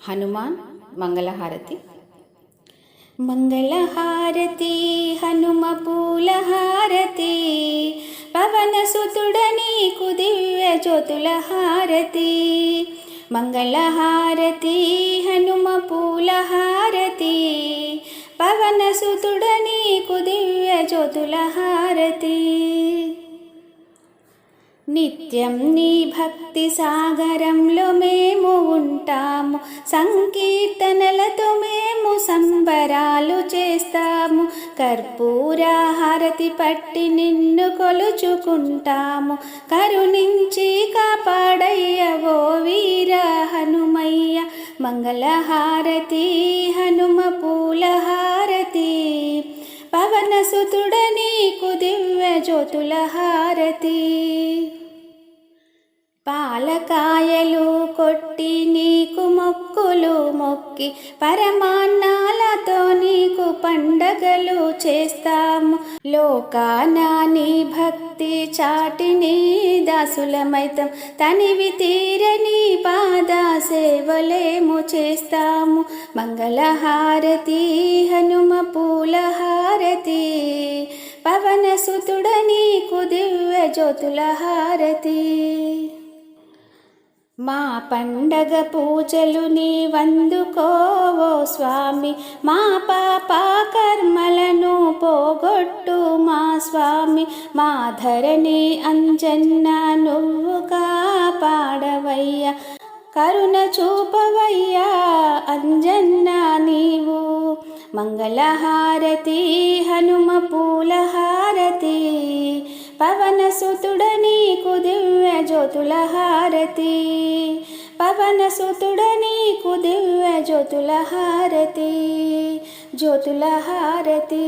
హనుమాన్ మంగళహారతి. మంగళహారతి హనుమ పూలహారతి పవనసుతుడ నీకు దివ్య జ్యోతుల హారతి మంగళహారతి హనుమ పూలహారతి పవనసుతుడ నీకు దివ్య జ్యోతుల హారతి నిత్యం నీ భక్తి సాగరంలో మేము ఉంటాము. సంకీర్తనలతో మేము సంబరాలు చేస్తాము. కర్పూరాహారతి పట్టి నిన్ను కొలుచుకుంటాము. కరుణించి కాపాడయ్యవో వీర హనుమయ్య. మంగళహారతి హనుమ పూలహారతి. పవనసుతుడ నీకు దివ్య జ్యోతుల హారతి కొట్టి నీకు మొక్కులు మొక్కి పరమాన్నాలతో నీకు పండగలు చేస్తాము. లోకానా నీ భక్తి చాటిని దాసులమైతం. తనివి తీరని పాద సేవలేము చేస్తాము. మంగళహారతి హనుమ పూలహారతి పవనసుతుడ నీకు దివ్య జ్యోతుల హారతి మా పండగ పూజలు నీ వందుకోవో స్వామి. మా పాప కర్మలను పోగొట్టు మా స్వామి. మా ధరణి అంజన్న నువ్వు కాపాడవయ్యా. కరుణ చూపవయ్యా అంజన్న నీవు. మంగళహారతి హనుమ పూలహారతి పవనసుతుడ నీకు జ్యోతుల హారతి పవన సుతుడ నీకు దివ్య జ్యోతుల హారతి జ్యోతుల హారతి